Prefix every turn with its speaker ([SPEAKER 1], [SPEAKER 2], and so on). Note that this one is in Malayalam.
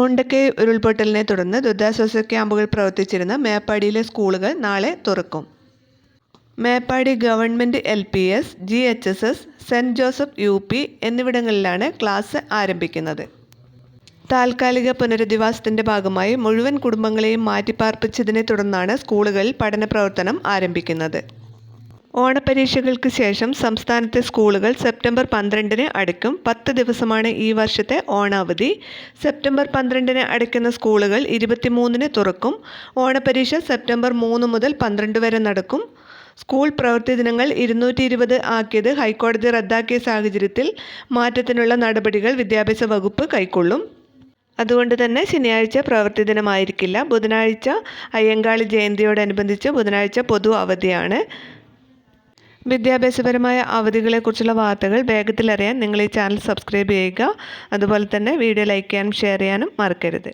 [SPEAKER 1] മുണ്ടക്കൈ ഉരുൾപൊട്ടലിനെ തുടർന്ന് ദുരിതാശ്വാസ ക്യാമ്പുകൾ പ്രവർത്തിച്ചിരുന്ന മേപ്പാടിയിലെ സ്കൂളുകൾ നാളെ തുറക്കും. Meppadi government L P S G H S S saint Joseph U P എന്നിവിടങ്ങളിലാണ് ക്ലാസ് ആരംഭിക്കുന്നത്. താൽക്കാലിക പുനരധിവാസത്തിന്റെ ഭാഗമായി മുഴുവൻ കുടുംബങ്ങളെയും മാറ്റിപ്പാർപ്പിച്ചതിനെ തുടർന്നാണ് സ്കൂളുകളിൽ പഠന പ്രവർത്തനം ആരംഭിക്കുന്നത്. ഓണപരീക്ഷകൾക്ക് ശേഷം സംസ്ഥാനത്തെ സ്കൂളുകൾ സെപ്റ്റംബർ പന്ത്രണ്ടിന് അടയ്ക്കും. പത്ത് ദിവസമാണ് ഈ വർഷത്തെ ഓണാവധി. സെപ്റ്റംബർ പന്ത്രണ്ടിന് അടയ്ക്കുന്ന സ്കൂളുകൾ ഇരുപത്തിമൂന്നിന് തുറക്കും. ഓണപരീക്ഷ സെപ്റ്റംബർ മൂന്ന് മുതൽ പന്ത്രണ്ട് വരെ നടക്കും. സ്കൂൾ പ്രവൃത്തി ദിനങ്ങൾ ഇരുന്നൂറ്റി ഇരുപത് ആക്കിയത് ഹൈക്കോടതി റദ്ദാക്കിയ സാഹചര്യത്തിൽ മാറ്റത്തിനുള്ള നടപടികൾ വിദ്യാഭ്യാസ വകുപ്പ് കൈക്കൊള്ളും. അതുകൊണ്ട് തന്നെ ശനിയാഴ്ച പ്രവൃത്തി ദിനമായിരിക്കില്ല. ബുധനാഴ്ച അയ്യങ്കാളി ജയന്തിയോടനുബന്ധിച്ച് ബുധനാഴ്ച പൊതു അവധിയാണ്. വിദ്യാഭ്യാസപരമായ അവധികളെക്കുറിച്ചുള്ള വാർത്തകൾ വേഗത്തിലറിയാൻ നിങ്ങൾ ഈ ചാനൽ സബ്സ്ക്രൈബ് ചെയ്യുക. അതുപോലെ തന്നെ വീഡിയോ ലൈക്ക് ചെയ്യാനും ഷെയർ ചെയ്യാനും മറക്കരുത്.